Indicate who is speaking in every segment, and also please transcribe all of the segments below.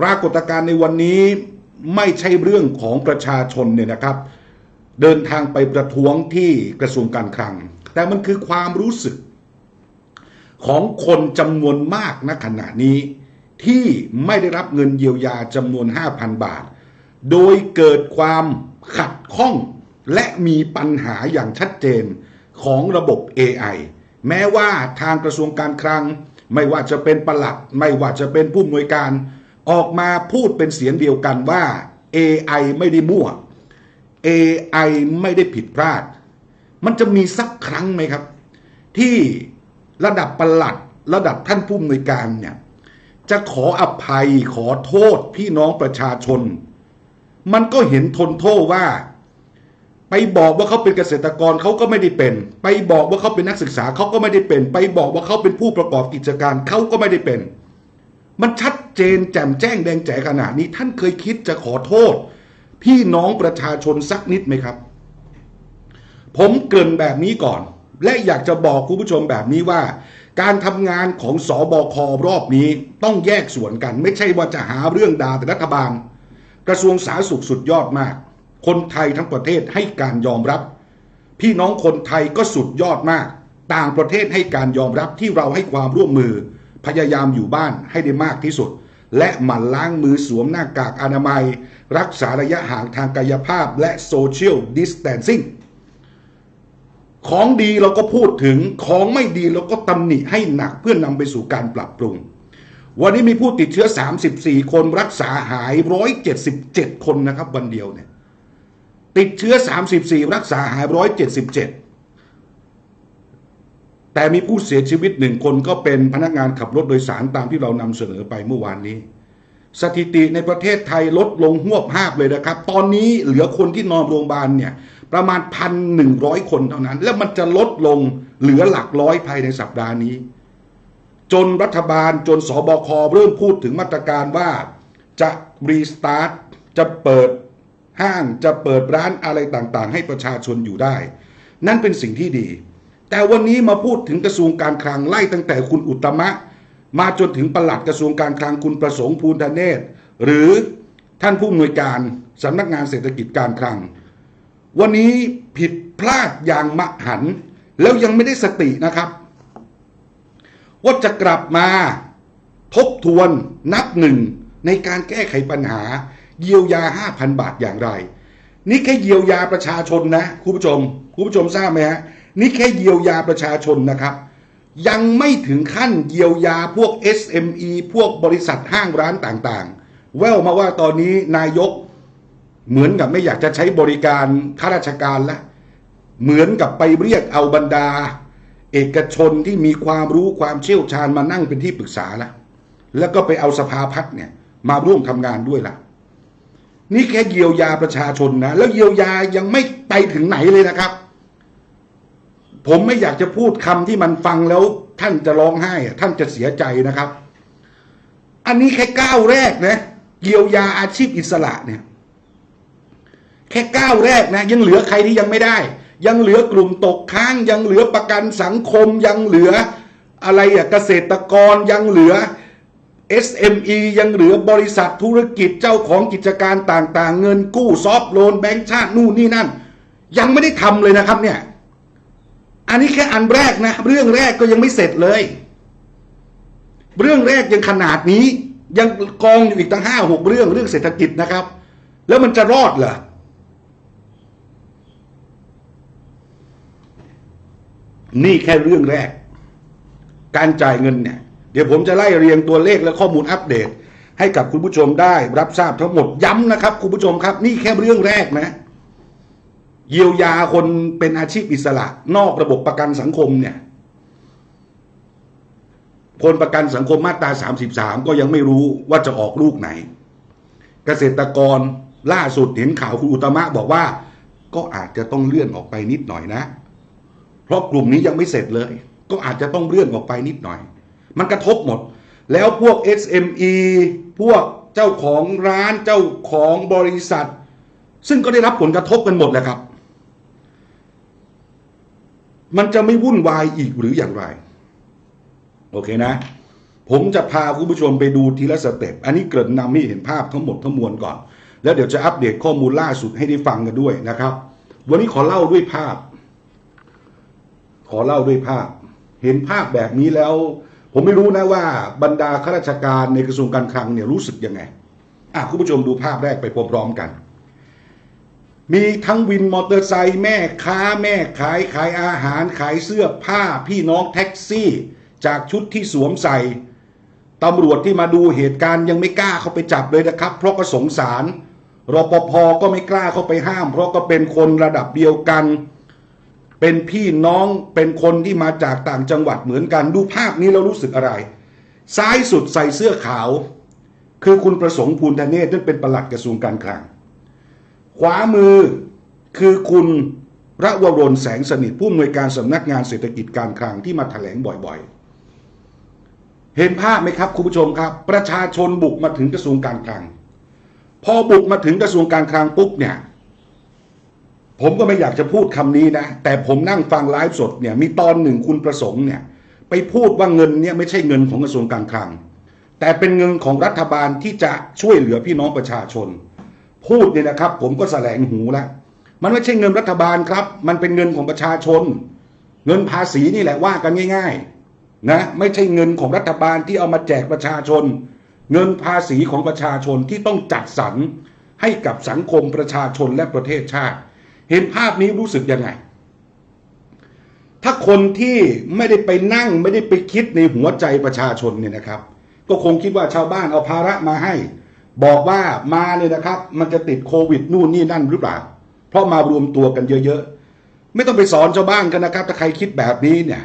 Speaker 1: ปรากฏการณ์ในวันนี้ไม่ใช่เรื่องของประชาชนเนี่ยนะครับ เดินทางไปประท้วงที่กระทรวงการคลัง แต่มันคือความรู้สึก ของคนจำนวนมากณขณะนี้ ที่ไม่ได้รับเงินเยียวยาจำนวน 5,000 บาท โดยเกิดความขัดข้องและมีปัญหาอย่างชัดเจนของระบบ AI แม้ว่าทางกระทรวงการคลัง ไม่ว่าจะเป็นประหลัด ไม่ว่าจะเป็นผู้อำนวยการ ออกมาพูดเป็นเสียงเดียวกันว่า AI ไม่ได้มั่ว AI ไม่ได้ผิดพลาด มันจะมีสักครั้งไหมครับ ที่ระดับประหลัดระดับท่านผู้อำนวยการเนี่ยจะขออภัยขอโทษพี่น้องประชาชน มันก็เห็นทนโทษว่า ไปบอกว่าเขาเป็นเกษตรกรเขาก็ไม่ได้เป็น ไปบอกว่าเขาเป็นนักศึกษาเขาก็ไม่ได้เป็น ไปบอกว่าเขาเป็นผู้ประกอบกิจการเขาก็ไม่ได้เป็น มันชัด เจนแจ่มแจ้งแดงแจ๋ขนาดนี้ ท่านเคยคิดจะขอโทษ พี่น้องประชาชนสักนิดไหมครับ ผมเกรินแบบนี้ก่อน และอยากจะบอกคุณผู้ชมแบบนี้ว่า การทำงานของสอบครอบนี้ต้องแยกส่วนกัน ไม่ใช่ว่าจะหาเรื่องด่าแต่รัฐบาล กระทรวงสาธารณสุขสุดยอดมาก คนไทยทั้งประเทศให้การยอมรับ พี่น้องคนไทยก็สุดยอดมากต่างประเทศให้การยอมรับที่เราให้ความร่วมมือ พยายามอยู่บ้านให้ได้มากที่สุด และหมั่นล้างมือสวมหน้ากากอนามัย รักษาระยะห่างทางกายภาพและโซเชียลดิส a ทนซิ่งของดีเราก็พูดถึงของไม่ดีเราก็ตำหนิให้หนักเพื่อนำไปสู่การปรับปรุง วันนี้มีผู้ติดเชื้อ 34 คนรักษาหาย 177 คนนะครับวันเดียวเนี่ยติดเชื้อ 34 รักษาหาย 177 แต่มีผู้เสียชีวิตหนึ่งคนก็เป็นพนักงานขับรถโดยสารตามที่เรานำเสนอไปเมื่อวานนี้ สถิติในประเทศไทยลดลงหวบภาพเลยนะครับ ตอนนี้เหลือคนที่นอนโรงพยาบาลเนี่ยประมาณพันหนึ่งร้อยคนเท่านั้น แล้วมันจะลดลงเหลือหลักร้อยภายในสัปดาห์นี้ จนรัฐบาลจนสบคเริ่มพูดถึงมาตรการว่าจะรีสตาร์ทจะเปิดห้างจะเปิดร้านอะไรต่างๆ ให้ประชาชนอยู่ได้ นั่นเป็นสิ่งที่ดี แต่วันนี้มาพูดถึงกระทรวงการคลังไล่ตั้งแต่คุณอุตมะ มาจนถึงปลัดกระทรวงการคลังคุณประสงค์ภูลธเนศ หรือท่านผู้อำนวยการสำนักงานเศรษฐกิจการคลัง วันนี้ผิดพลาดอย่างมหัน แล้วยังไม่ได้สตินะครับ ว่าจะกลับมาทบทวนนับหนึ่งในการแก้ไขปัญหา เยียวยา 5,000 บาทอย่างไร นี่แค่เยียวยาประชาชนนะคุณผู้ชม คุณผู้ชมทราบไหมฮะนี่แค่เยียวยาประชาชนนะครับ ยังไม่ถึงขั้นเยียวยาพวก SME พวกบริษัทห้างร้านต่างๆ แววมาว่าตอนนี้นายกเหมือนกับไม่อยากจะใช้บริการข้าราชการละเหมือนกับไปเรียกเอาบรรดา เอกชนที่มีความรู้ความเชี่ยวชาญมานั่งเป็นที่ปรึกษาละแล้วก็ไปเอาสภาพัฒน์เนี่ยมาร่วมทำงานด้วยละนี่แค่เยียวยาประชาชนนะ แล้วเยียวยายังไม่ไปถึงไหนเลยนะครับ ผมไม่อยากจะพูดคำที่มันฟังแล้วท่านจะร้องไห้ท่านจะเสียใจนะครับ อันนี้แค่ก้าวแรกนะเยียวยาอาชีพอิสระเนี่ย แค่ก้าวแรกนะ ยังเหลือใครที่ยังไม่ได้ ยังเหลือกลุ่มตกค้างยังเหลือประกันสังคมยังเหลืออะไรอะเกษตรกรยังเหลือ SME ยังเหลือบริษัทธุรกิจเจ้าของกิจการต่าง ๆ เงินกู้ซอฟต์โลนแบงก์ชาตินู่นนี่นั่น ยังไม่ได้ทำเลยนะครับเนี่ย อันนี้แค่อันแรกนะ เรื่องแรกก็ยังไม่เสร็จเลย เรื่องแรกยังขนาดนี้ ยังกองอยู่อีกตั้งห้าหกเรื่องเรื่องเศรษฐกิจนะครับ แล้วมันจะรอดเหรอนี่แค่เรื่องแรก การจ่ายเงินเนี่ย เดี๋ยวผมจะไล่เรียงตัวเลขและข้อมูลอัปเดต ให้กับคุณผู้ชมได้รับทราบทั้งหมดย้ำนะครับ คุณผู้ชมครับ นี่แค่เรื่องแรกนะ เยียวยาคนเป็นอาชีพอิสระ นอกระบบประกันสังคมเนี่ย คนประกันสังคมมาตรา 33 ก็ยังไม่รู้ว่าจะออกลูกไหน เกษตรกรล่าสุดเห็นข่าวคุณอุตมะบอกว่า ก็อาจจะต้องเลื่อนออกไปนิดหน่อยนะ เพราะกลุ่มนี้ยังไม่เสร็จเลย ก็อาจจะต้องเลื่อนออกไปนิดหน่อย มันกระทบหมด แล้วพวก SME พวกเจ้าของร้านเจ้าของบริษัท ซึ่งก็ได้รับผลกระทบกันหมดแหละครับ มันจะไม่วุ่นวายอีกหรืออย่างไร โอเคนะ ผมจะพาคุณผู้ชมไปดูทีละสเต็ปอันนี้เกริ่นนำให้เห็นภาพทั้งหมดทั้งมวลก่อน แล้วเดี๋ยวจะอัปเดตข้อมูลล่าสุดให้ได้ฟังกันด้วยนะครับ วันนี้ขอเล่าด้วยภาพ ขอเล่าด้วยภาพ เห็นภาพแบบนี้แล้ว ผมไม่รู้นะว่าบรรดาข้าราชการในกระทรวงการคลังเนี่ยรู้สึกยังไงอะคุณผู้ชมดูภาพแรกไปพร้อมๆกัน มีทั้งวินมอเตอร์ไซค์แม่ค้าแม่ขายขายอาหารขายเสื้อผ้าพี่น้องแท็กซี่ จากชุดที่สวมใส่ตำรวจที่มาดูเหตุการณ์ยังไม่กล้าเข้าไปจับเลยนะครับ เพราะก็สงสารรปภก็ไม่กล้าเข้าไปห้าม เพราะก็เป็นคนระดับเดียวกัน เป็นพี่น้องเป็นคนที่มาจากต่างจังหวัดเหมือนกันดูภาพนี้แล้วรู้สึกอะไร ซ้ายสุดใส่เสื้อขาว คือคุณประสงค์ภูลธเนศนั่นเป็นประหลัดกระทรวงการคลัง ขวามือคือคุณระวรนแสงสนิทผู้อำนวยการสำนักงานเศรษฐกิจการคลังที่มาแถลงบ่อยๆ เห็นภาพไหมครับคุณผู้ชมครับ ประชาชนบุกมาถึงกระทรวงการคลัง พอบุกมาถึงกระทรวงการคลังปุ๊บเนี่ยผมก็ไม่อยากจะพูดคำนี้นะ แต่ผมนั่งฟังไลฟ์สดเนี่ยมีตอนหนึ่งคุณประสงค์เนี่ยไปพูดว่าเงินเนี่ยไม่ใช่เงินของกระทรวงการคลัง แต่เป็นเงินของรัฐบาลที่จะช่วยเหลือพี่น้องประชาชน พูดเนี่ยนะครับ ผมก็แสลงหูแล้วมันไม่ใช่เงินรัฐบาลครับ มันเป็นเงินของประชาชน เงินภาษีนี่แหละว่ากันง่าย ๆ นะ ไม่ใช่เงินของรัฐบาลที่เอามาแจกประชาชน เงินภาษีของประชาชนที่ต้องจัดสรรให้กับสังคมประชาชนและประเทศชาติ เห็นภาพนี้รู้สึกยังไง ถ้าคนที่ไม่ได้ไปนั่งไม่ได้ไปคิดในหัวใจประชาชนเนี่ยนะครับ ก็คงคิดว่าชาวบ้านเอาภาระมาให้ บอกว่ามาเนี่ยนะครับ มันจะติดโควิดนู่นนี่นั่นหรือเปล่า เพราะมารวมตัวกันเยอะๆ ไม่ต้องไปสอนชาวบ้านกันนะครับ ถ้าใครคิดแบบนี้เนี่ย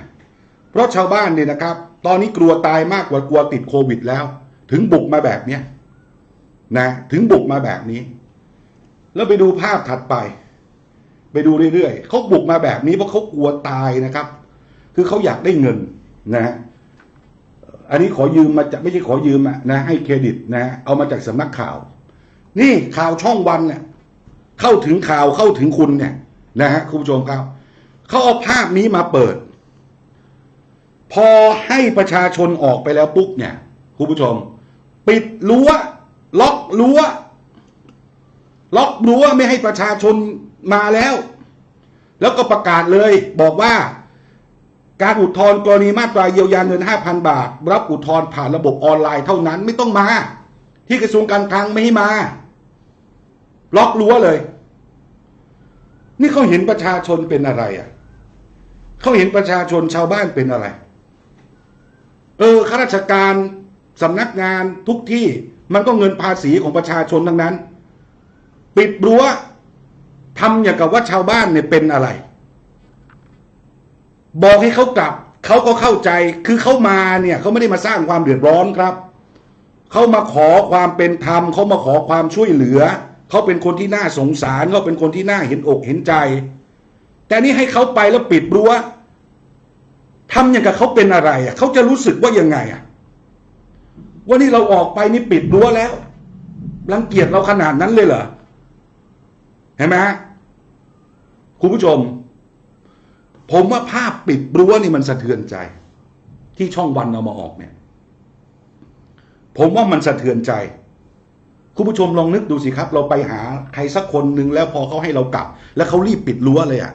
Speaker 1: เพราะชาวบ้านเนี่ยนะครับ ตอนนี้กลัวตายมากกว่ากลัวติดโควิดแล้ว ถึงบุกมาแบบเนี้ยนะถึงบุกมาแบบนี้ แล้วไปดูภาพถัดไป ไปดูเรื่อยๆเขาบุกมาแบบนี้เพราะเขากลัวตายนะครับ คือเขาอยากได้เงินนะฮะ อันนี้ขอยืมมาจากไม่ใช่ขอยืมนะให้เครดิตนะ เอามาจากสำนักข่าว นี่ข่าวช่องวันเนี่ยเข้าถึงข่าวเข้าถึงคุณเนี่ย นะฮะคุณผู้ชมครับเขาเอาภาพนี้มาเปิด พอให้ประชาชนออกไปแล้วปุ๊บเนี่ยคุณผู้ชม ปิดรั้วล็อกรั้วล็อกรั้วไม่ให้ประชาชนมาแล้ว แล้วก็ประกาศเลยบอกว่า การอุทธรณ์กรณีมาตราเยียวยาเงิน 5,000 บาท รับอุทธรณ์ผ่านระบบออนไลน์เท่านั้นไม่ต้องมา ที่กระทรวงการคลังไม่ให้มาล็อกรั้วเลย นี่เขาเห็นประชาชนเป็นอะไรอะเขาเห็นประชาชนชาวบ้านเป็นอะไร เออข้าราชการสำนักงานทุกที่มันก็เงินภาษีของประชาชนทั้งนั้น ปิดรั้วทำอย่างกับว่าชาวบ้านเนี่ยเป็นอะไร บอกให้เขากลับเขาก็เข้าใจคือเขามาเนี่ยเขาไม่ได้มาสร้างความเดือดร้อนครับเขามาขอความเป็นธรรมเขามาขอความช่วยเหลือเขาเป็นคนที่น่าสงสารเขาเป็นคนที่น่าเห็นอกเห็นใจ แต่นี่ให้เขาไปแล้วปิดรั้วทำอย่างกับเขาเป็นอะไรอะเขาจะรู้สึกว่ายังไงอะว่านี่เราออกไปนี่ปิดรั้วแล้วรังเกียจเราขนาดนั้นเลยเหรอเห็นไหมฮะคุณผู้ชม ผมว่าภาพปิดรั้วนี่มันสะเทือนใจ ที่ช่องวันเอามาออกเนี่ย ผมว่ามันสะเทือนใจ คุณผู้ชมลองนึกดูสิครับ เราไปหาใครสักคนหนึ่งแล้วพอเขาให้เรากลับ แล้วเขารีบปิดรั้วเลยอะ่ะ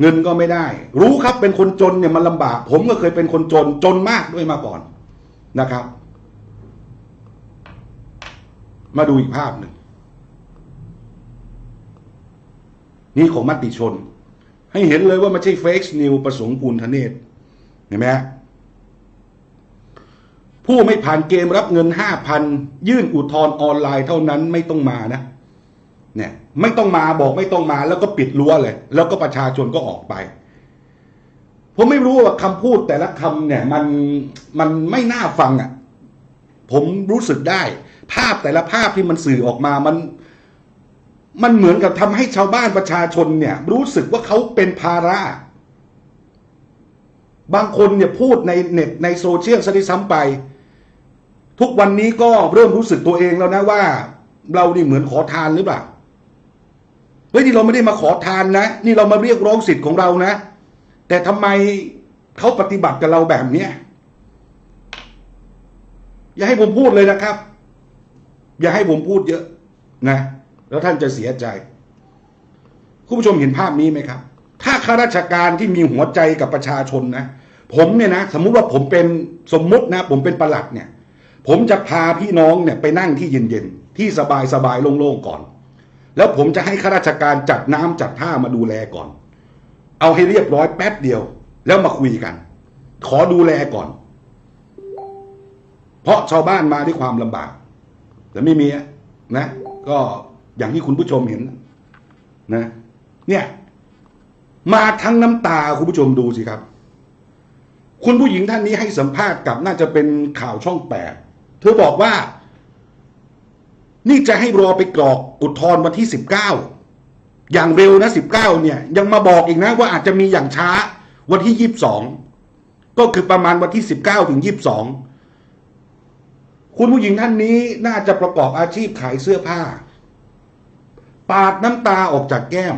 Speaker 1: เงินก็ไม่ได้ รู้ครับเป็นคนจนเนี่ยมันลำบาก ผมก็เคยเป็นคนจนจนมากด้วยมาก่อนนะครับ มาดูอีกภาพหนึ่งนี่ของมติชน ให้เห็นเลยว่าไม่ใช่เฟกซ์นิวประสงค์ปูนธเนศเห็นไหมฮะผู้ไม่ผ่านเกมรับเงินห้าพันยื่นอุทธรณ์ออนไลน์เท่านั้นไม่ต้องมานะ เนี่ย ไม่ต้องมาบอกไม่ต้องมาแล้วก็ปิดรั้วเลย แล้วก็ประชาชนก็ออกไป ผมไม่รู้ว่าคำพูดแต่ละคำเนี่ย มันมันไม่น่าฟังอะ ผมรู้สึกได้ ภาพแต่ละภาพที่มันสื่อออกมามัน มันเหมือนกับทำให้ชาวบ้านประชาชนเนี่ย รู้สึกว่าเขาเป็นภาระบางคนเนี่ยพูดในเน็ตในโซเชียลซะด้วยซ้ำไป ทุกวันนี้ก็เริ่มรู้สึกตัวเองแล้วนะว่า เรานี่เหมือนขอทานหรือเปล่าเฮ้ยนี่เราไม่ได้มาขอทานนะ นี่เรามาเรียกร้องสิทธิ์ของเรานะ แต่ทำไมเขาปฏิบัติกับเราแบบนี้อย่าให้ผมพูดเลยนะครับ อย่าให้ผมพูดเยอะนะ แล้วท่านจะเสียใจ คุณผู้ชมเห็นภาพนี้ไหมครับ ถ้าข้าราชการที่มีหัวใจกับประชาชนนะ ผมเนี่ยนะ สมมุติว่าผมเป็นสมมุตินะ ผมเป็นประหลัดเนี่ย ผมจะพาพี่น้องเนี่ยไปนั่งที่เย็นๆ ที่สบายๆโล่งๆก่อน แล้วผมจะให้ข้าราชการจัดน้ำจัดท่ามาดูแลก่อน เอาให้เรียบร้อยแป๊บเดียว แล้วมาคุยกัน ขอดูแลก่อน เพราะชาวบ้านมาด้วยความลำบาก แต่ไม่มีนะ ก็ อย่างที่คุณผู้ชมเห็นนะ เนี่ย มาทั้งน้ำตาคุณผู้ชมดูสิครับ คุณผู้หญิงท่านนี้ให้สัมภาษณ์กับน่าจะเป็นข่าวช่องแปดเธอบอกว่า นี่จะให้รอไปกรอกอุทธรณ์วันที่สิบเก้าอย่างเร็วนะสิบเก้าเนี่ย ยังมาบอกอีกนะว่าอาจจะมีอย่างช้าวันที่ยี่สิบสองก็คือประมาณวันที่สิบเก้าถึงยี่สิบสองคุณผู้หญิงท่านนี้น่าจะประกอบอาชีพขายเสื้อผ้า ปาดน้ำตาออกจากแก้ม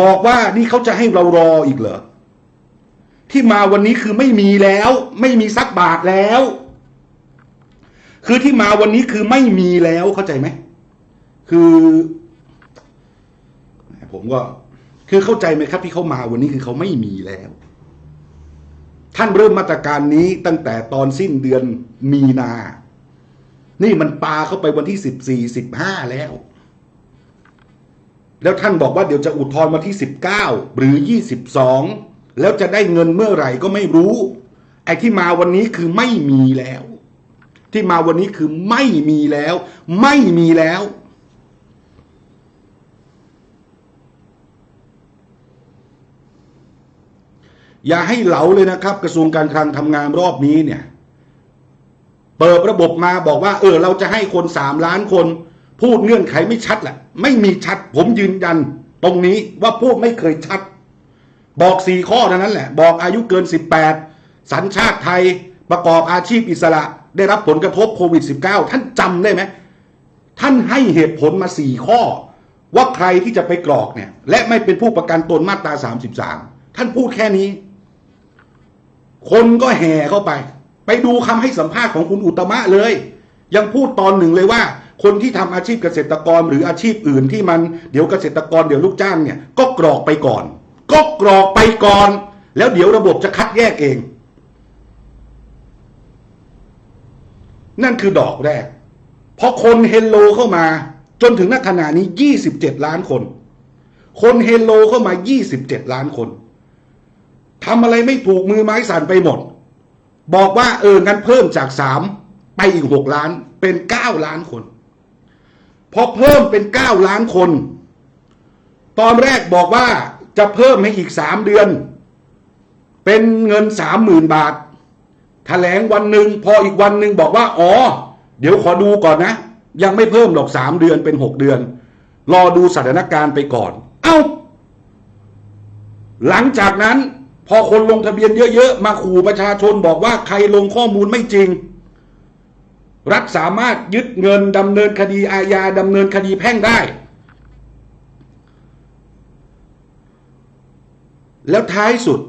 Speaker 1: บอกว่านี่เขาจะให้เรารออีกเหรอ ที่มาวันนี้คือไม่มีแล้ว ไม่มีสักบาทแล้ว คือที่มาวันนี้คือไม่มีแล้วเข้าใจไหม คือผมก็ คือเข้าใจไหมครับ ที่เขามาวันนี้คือเขาไม่มีแล้ว ท่านเริ่มมาตรการนี้ตั้งแต่ตอนสิ้นเดือนมีนา นี่มันปาเข้าไปวันที่สิบสี่สิบห้าแล้ว แล้วท่านบอกว่าเดี๋ยวจะอุทธรณ์วันที่สิบเก้าหรือยี่สิบสองแล้วจะได้เงินเมื่อไหร่ก็ไม่รู้ ไอ้ที่มาวันนี้คือไม่มีแล้ว ที่มาวันนี้คือไม่มีแล้ว ไม่มีแล้ว อย่าให้เหลาเลยนะครับ กระทรวงการคลังทำงานรอบนี้เนี่ย เปิดระบบมาบอกว่า เออ เราจะให้คนสามล้านคน พูดเงื่อนไขไม่ชัดแหละไม่มีชัด ผมยืนยัน ตรงนี้ว่าพูดไม่เคยชัด บอกสี่ข้อเท่านั้นแหละ บอกอายุเกินสิบแปดสัญชาติไทยประกอบอาชีพอิสระ ได้รับผลกระทบโควิด -19 ท่านจำได้ไหมท่านให้เหตุผลมาสี่ข้อ ว่าใครที่จะไปกรอกเนี่ย และไม่เป็นผู้ประกันตนมาตราสามสิบสามท่านพูดแค่นี้ คนก็แห่เข้าไป ไปดูคำให้สัมภาษณ์ของคุณอุตมะเลย ยังพูดตอนหนึ่งเลยว่า คนที่ทำอาชีพเกษตรกรหรืออาชีพอื่นที่มันเดี๋ยวเกษตรกรเดี๋ยวลูกจ้างเนี่ยก็กรอกไปก่อน ก็กรอกไปก่อน แล้วเดี๋ยวระบบจะคัดแยกเอง นั่นคือดอกแรกพอคนเฮลโลเข้ามา จนถึงณขณะนี้ 27 ล้านคน คนเฮลโลเข้ามา 27 ล้านคนทำอะไรไม่ถูกมือไม้สั่นไปหมด บอกว่าเอองั้นเพิ่มจากสามไปอีกหกล้านเป็นเก้าล้านคน พอเพิ่มเป็นเก้าล้านคน ตอนแรกบอกว่าจะเพิ่มให้อีกสามเดือน เป็นเงินสามหมื่นบาทแถลงวันหนึ่งพออีกวันหนึ่งบอกว่า อ๋อ เดี๋ยวขอดูก่อนนะ ยังไม่เพิ่มหรอกสามเดือนเป็นหกเดือน รอดูสถานการณ์ไปก่อน เอ้า หลังจากนั้นพอคนลงทะเบียนเยอะ ๆ มาขู่ประชาชนบอกว่าใครลงข้อมูลไม่จริง รัฐสามารถยึดเงินดำเนินคดีอาญาดำเนินคดีแพ่งได้ แล้วท้ายสุด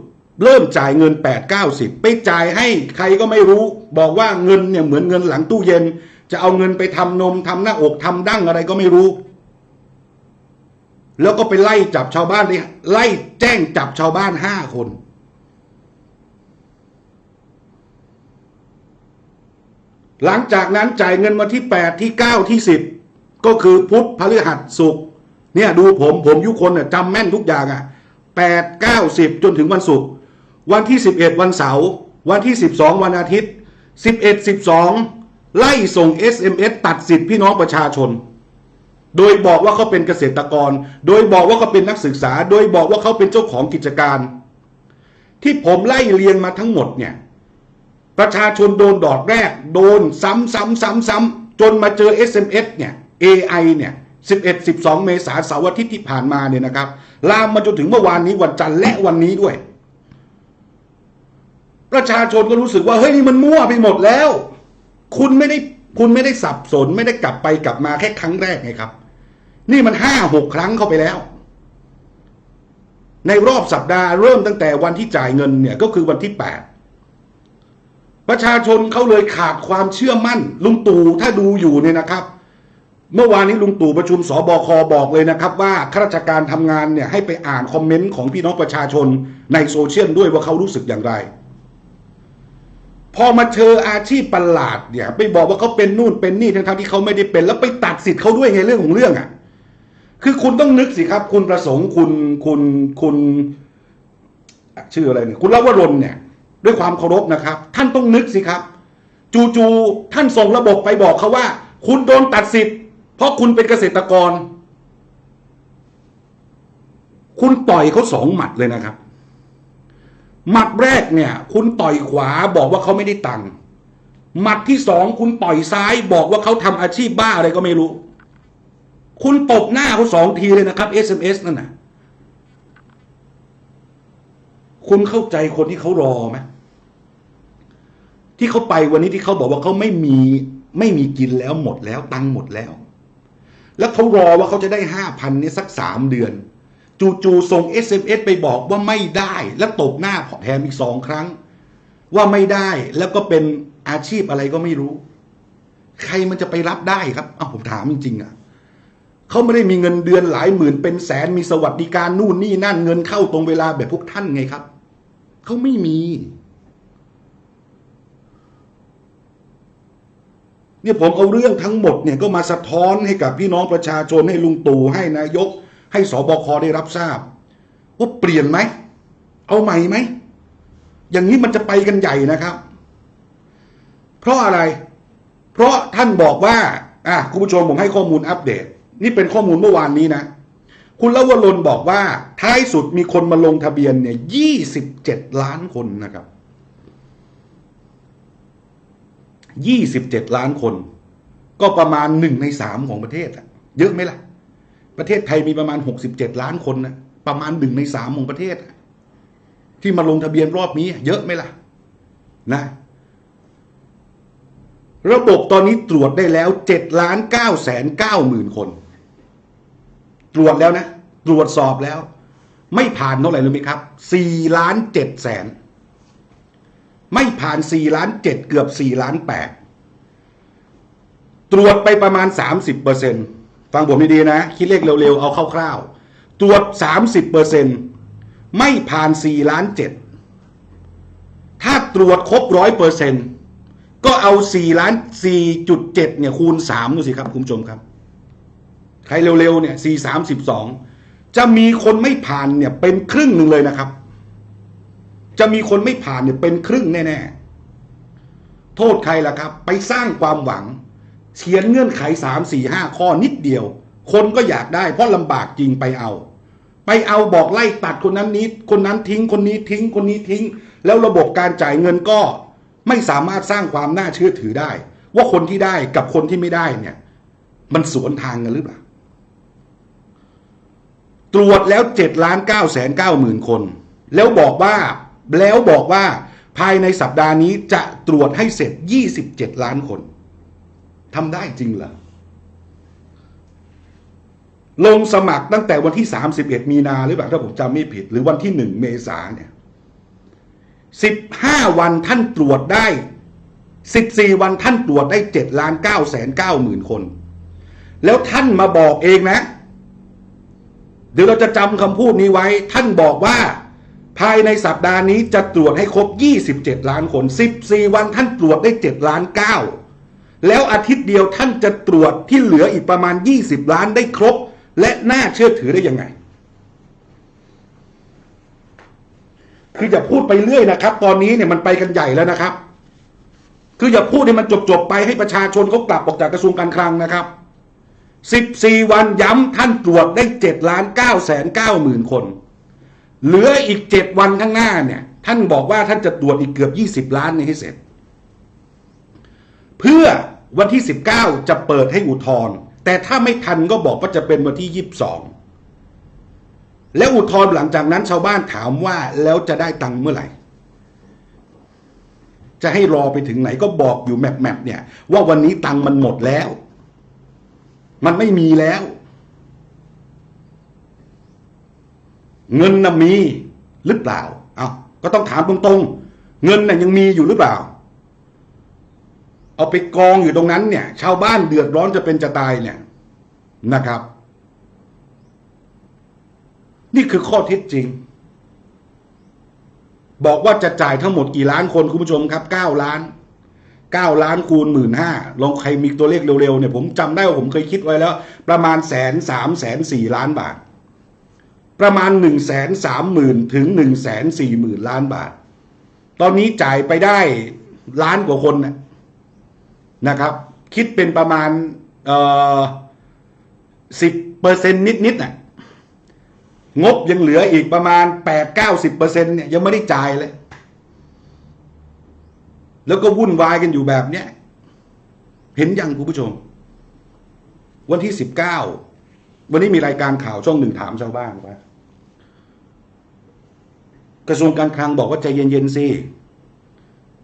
Speaker 1: เริ่มจ่ายเงิน 8 9 0 ไปจ่ายให้ใครก็ไม่รู้ บอกว่าเงินเนี่ยเหมือนเงินหลังตู้เย็น จะเอาเงินไปทำนมทำหน้าอกทำดั้งอะไรก็ไม่รู้ แล้วก็ไปไล่จับชาวบ้านไล่แจ้งจับชาวบ้านห้าคน หลังจากนั้นจ่ายเงินมาที่ 8 ที่ 9 ที่ 10 ก็คือพุธพฤหัสศุกร์เนี่ยดูผมผมยุคนน่ะจำแม่นทุกอย่างอะ8 9 10 จนถึงวันศุกร์วันที่ 11 วันเสาร์วันที่ 12 วันอาทิตย์ 11 12 ไล่ส่ง SMS ตัดสิทธิพี่น้องประชาชน โดยบอกว่าเขาเป็นเกษตรกร โดยบอกว่าเขาเป็นนักศึกษา โดยบอกว่าเขาเป็นเจ้าของกิจการ ที่ผมไล่เรียงมาทั้งหมดเนี่ย ประชาชนโดนดอดแรก โดนซ้ำซ้ำซ้ำซ้ำจนมาเจอ SMS เนี่ย AI เนี่ย 11 12 เมษายนเสาร์อาทิตย์ที่ผ่านมาเนี่ยนะครับ ลามมาจนถึงเมื่อวานนี้วันจันทร์และวันนี้ด้วย ประชาชนก็รู้สึกว่า เฮ้ยนี่มันมั่วไปหมดแล้ว คุณไม่ได้คุณไม่ได้สับสน ไม่ได้กลับไปกลับมาแค่ครั้งแรกไงครับ นี่มันห้าหกครั้งเข้าไปแล้ว ในรอบสัปดาห์เริ่มตั้งแต่วันที่จ่ายเงินเนี่ยก็คือวันที่แปด ประชาชนเขาเลยขาดความเชื่อมั่น ลุงตู่ถ้าดูอยู่เนี่ยนะครับ เมื่อวานนี้ลุงตู่ประชุมสบคบอกเลยนะครับ ว่าข้าราชการทำงานเนี่ยให้ไปอ่านคอมเมนต์ของพี่น้องประชาชนในโซเชียลด้วยว่าเขารู้สึกอย่างไร พอมาเจออาชีพประหลาดเนี่ยไปบอกว่าเขาเป็นนู่นเป็นนี่ทั้งๆที่เขาไม่ได้เป็น แล้วไปตัดสิทธิ์เขาด้วยไงเรื่องของเรื่องอะคือคุณต้องนึกสิครับ คุณประสงค์คุณคุณคุณ ชื่ออะไรเนี่ยคุณลวรนเนี่ย ด้วยความเคารพนะครับ ท่านต้องนึกสิครับ จู่ๆท่านส่งระบบไปบอกเขาว่า คุณโดนตัดสิทธิ์ เพราะคุณเป็นเกษตรกร คุณต่อยเขาสองหมัดเลยนะครับ หมัดแรกเนี่ย คุณต่อยขวาบอกว่าเขาไม่ได้ตังค์หมัดที่สองคุณต่อยซ้ายบอกว่าเขาทำอาชีพบ้าอะไรก็ไม่รู้ คุณตบหน้าเขาสองทีเลยนะครับ SMS นั่นนะ คุณเข้าใจคนที่เขารอไหมที่เขาไปวันนี้ที่เขาบอกว่าเขาไม่มีไม่มีกินแล้วหมดแล้วตังค์หมดแล้ว แล้วเขารอว่าเขาจะได้ห้าพันนี่สักสามเดือน จู่ๆส่ง SMS ไปบอกว่าไม่ได้ แล้วตบหน้าแถมอีกสองครั้ง ว่าไม่ได้แล้วก็เป็นอาชีพอะไรก็ไม่รู้ ใครมันจะไปรับได้ครับเอาผมถามจริงๆอะเขาไม่ได้มีเงินเดือนหลายหมื่นเป็นแสนมีสวัสดิการนู่นนี่นั่นเงินเข้าตรงเวลาแบบพวกท่านไงครับ เขาไม่มี เนี่ยผมเอาเรื่องทั้งหมดเนี่ยก็มาสะท้อนให้กับพี่น้องประชาชนให้ลุงตู่ให้นายก ให้สบคได้รับทราบ ว่าเปลี่ยนไหม เอาใหม่ไหม อย่างนี้มันจะไปกันใหญ่นะครับ เพราะอะไร เพราะท่านบอกว่าอะคุณผู้ชมผมให้ข้อมูลอัปเดต นี่เป็นข้อมูลเมื่อวานนี้นะ คุณลวรนบอกว่า ท้ายสุดมีคนมาลงทะเบียนเนี่ยยี่สิบเจ็ดล้านคนนะครับยี่สิบเจ็ดล้านคน ก็ประมาณหนึ่งในสามของประเทศอะเยอะไหมล่ะ ประเทศไทยมีประมาณหกสิบเจ็ดล้านคนนะประมาณหนึ่งในสามของประเทศ ที่มาลงทะเบียนรอบนี้ เยอะไหมล่ะ นะ ระบบตอนนี้ตรวจได้แล้วเจ็ดล้านเก้าแสนเก้าหมื่นคน ตรวจแล้วนะ ตรวจสอบแล้ว ไม่ผ่านเท่าไหร่รู้ไหมครับสี่ล้านเจ็ดแสนไม่ผ่าน4ล้าน7เกือบ4ล้าน8ตรวจไปประมาณ30เปอร์เซ็นฟังผมดีๆนะ คิดเลขเร็วๆ เอาคร่าวๆ ตรวจ30เปอร์เซ็นไม่ผ่าน4ล้าน7ถ้าตรวจครบร้อยเปอร์เซ็นก็เอา4ล้าน4.7เนี่ยคูณ3ดูสิครับ คุณผู้ชมครับ ใครเร็วๆเนี่ย4 32 จะมีคนไม่ผ่านเนี่ยเป็นครึ่งหนึ่งเลยนะครับ จะมีคนไม่ผ่านเนี่ยเป็นครึ่งแน่ๆ โทษใครล่ะครับ ไปสร้างความหวังเขียนเงื่อนไขสามสี่ห้าข้อนิดเดียว คนก็อยากได้เพราะลำบากจริงไปเอา ไปเอาบอกไล่ตัดคนนั้นนี้ คนนั้นทิ้งคนนี้ทิ้งคนนี้ทิ้ง แล้วระบบการจ่ายเงินก็ไม่สามารถสร้างความน่าเชื่อถือได้ ว่าคนที่ได้กับคนที่ไม่ได้เนี่ย มันสวนทางกันหรือเปล่า ตรวจแล้วเจ็ดล้านเก้าแสนเก้าหมื่นคน แล้วบอกว่าแล้วบอกว่าภายในสัปดาห์นี้จะตรวจให้เสร็จ 27 ล้านคนทำได้จริงเหรอลงสมัครตั้งแต่วันที่ 31 มีนาหรือเปล่าถ้าผมจำไม่ผิด หรือวันที่ 1 เมษาเนี่ย 15 วันท่านตรวจได้ 14 วันท่านตรวจได้7ล้าน9แสน9หมื่นคน แล้วท่านมาบอกเองนะ ดี๋ยวเราจะจำคำพูดนี้ไว้ ท่านบอกว่า ภายในสัปดาห์นี้จะตรวจให้ครบ 27 ล้านคน 14 วันท่านตรวจได้ 7 ล้าน 9 แล้วอาทิตย์เดียวท่านจะตรวจที่เหลืออีกประมาณ 20 ล้านได้ครบ และน่าเชื่อถือได้ยังไง คืออย่าพูดไปเรื่อยนะครับ ตอนนี้เนี่ยมันไปกันใหญ่แล้วนะครับ คืออย่าพูดให้มันจบๆไปให้ประชาชนเขากลับออกจากกระทรวงการคลังนะครับ 14 วันย้ำท่านตรวจได้7ล้าน9แสน9หมื่นคน เหลืออีก 7 วันข้างหน้าเนี่ย ท่านบอกว่าท่านจะตรวจอีกเกือบ 20 ล้านนี่ให้เสร็จ เพื่อวันที่ 19 จะเปิดให้อุทธรณ์แต่ถ้าไม่ทันก็บอกว่าจะเป็นวันที่ 22 แล้วอุทธรณ์หลังจากนั้นชาวบ้านถามว่าแล้วจะได้ตังค์เมื่อไหร่ จะให้รอไปถึงไหนก็บอกอยู่แมปแมปเนี่ย ว่าวันนี้ตังค์มันหมดแล้ว มันไม่มีแล้ว เงินน่ะมีหรือเปล่า เอาก็ต้องถามตรงๆ เงินน่ะยังมีอยู่หรือเปล่า เอาไปกองอยู่ตรงนั้นเนี่ย ชาวบ้านเดือดร้อนจะเป็นจะตายเนี่ยนะครับ นี่คือข้อเท็จจริง บอกว่าจะจ่ายทั้งหมดกี่ล้านคนคุณผู้ชมครับเก้าล้าน เก้าล้านคูณหมื่นห้าลองใครมีตัวเลขเร็วๆเนี่ยผมจำได้ว่าผมเคยคิดไว้แล้ว ประมาณแสนสามแสนสี่ล้านบาท ประมาณหนึ่งแสนสามหมื่นถึงหนึ่งแสนสี่หมื่นล้านบาท ตอนนี้จ่ายไปได้ล้านกว่าคนนะครับ คิดเป็นประมาณเออสิบเปอร์เซ็นต์นิดๆน่ะงบยังเหลืออีกประมาณแปดเก้าสิบเปอร์เซ็นต์เนี่ยยังไม่ได้จ่ายเลย แล้วก็วุ่นวายกันอยู่แบบเนี้ยเห็นยังคุณผู้ชม วันที่สิบเก้าวันนี้มีรายการข่าวช่องหนึ่งถามชาวบ้านว่ากระทรวงการคลังบอกว่าใจเย็นๆสิ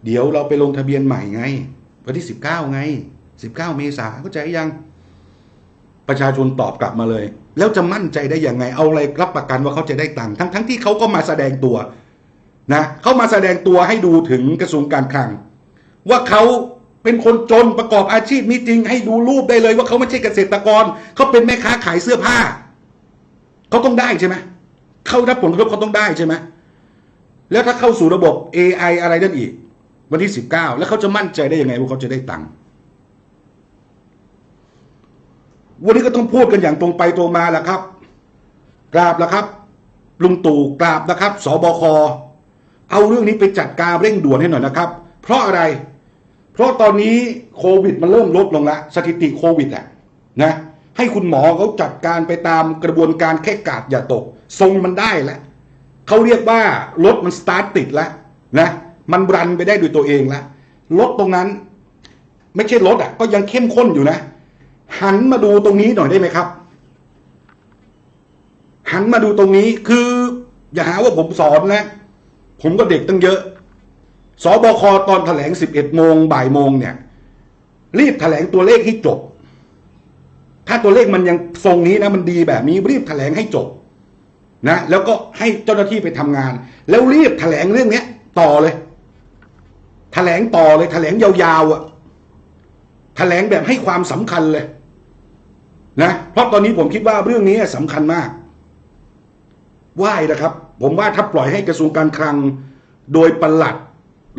Speaker 1: เดี๋ยวเราไปลงทะเบียนใหม่ไง วันที่สิบเก้าไงสิบเก้าเมษาเข้าใจยัง ประชาชนตอบกลับมาเลย แล้วจะมั่นใจได้ยังไง เอาอะไรรับประกันว่าเขาจะได้ตังค์ทั้งทั้งที่เขาก็มาแสดงตัวนะเขามาแสดงตัวให้ดูถึงกระทรวงการคลัง ว่าเขาเป็นคนจนประกอบอาชีพนี้จริง ให้ดูรูปได้เลยว่าเขาไม่ใช่เกษตรกรเขาเป็นแม่ค้าขายเสื้อผ้าเขาต้องได้ใช่ไหมเขารับผลกระทบเขาต้องได้ใช่ไหมแล้วถ้าเข้าสู่ระบบ AI อะไรนั่นอีก วันที่สิบเก้าแล้วเขาจะมั่นใจได้ยังไงว่าเขาจะได้ตังค์วันนี้ก็ต้องพูดกันอย่างตรงไปตรงมาแหละครับ กราบแล้วครับ ลุงตู่กราบนะครับสบคเอาเรื่องนี้ไปจัดการเร่งด่วนให้หน่อยนะครับ เพราะอะไร เพราะตอนนี้โควิดมันเริ่มลดลงแล้วสถิติโควิดอะนะให้คุณหมอเขาจัดการไปตามกระบวนการแค่กาดอย่าตก ทรงมันได้แล้วเขาเรียกว่ารถมันสตาร์ทติดแล้วนะมันรันไปได้ด้วยตัวเองแล้วรถตรงนั้น ไม่ใช่รถอะก็ยังเข้มข้นอยู่นะ หันมาดูตรงนี้หน่อยได้ไหมครับ หันมาดูตรงนี้คือ อย่าหาว่าผมสอนนะ ผมก็เด็กตั้งเยอะ สบคตอนแถลง 11 โมงบ่ายโมงเนี่ย รีบแถลงตัวเลขให้จบ ถ้าตัวเลขมันยังทรงนี้นะมันดีแบบนี้รีบแถลงให้จบนะแล้วก็ให้เจ้าหน้าที่ไปทำงาน แล้วรีบแถลงเรื่องเนี้ย ต่อเลยแถลงต่อเลยแถลงยาวๆอะ่ะแถลงแบบให้ความสำคัญเลยนะเพราะตอนนี้ผมคิดว่าเรื่องนี้สำคัญมากไหว้นะครับ ผมว่าถ้าปล่อยให้กระทรวงการคลัง โดยปลัด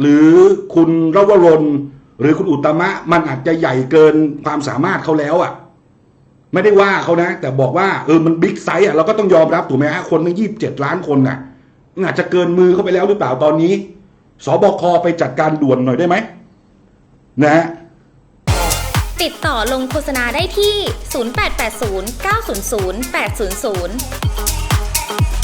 Speaker 1: หรือคุณรวรนหรือคุณอุตมะ มันอาจจะใหญ่เกินความสามารถเขาแล้วอะ่ะ ไม่ได้ว่าเขานะ แต่บอกว่าเออมันบิ๊กไซส์อะเราก็ต้องยอมรับถูกไหมฮะคนตั้งยี่สิบเจ็ดล้านคนน่ะอาจจะเกินมือเข้าไปแล้วหรือเปล่าตอนนี้สบคไปจัดการด่วนหน่อยได้ไหมนะฮะ
Speaker 2: ติดต่อลงโฆษณาได้ที่ 0880 900 800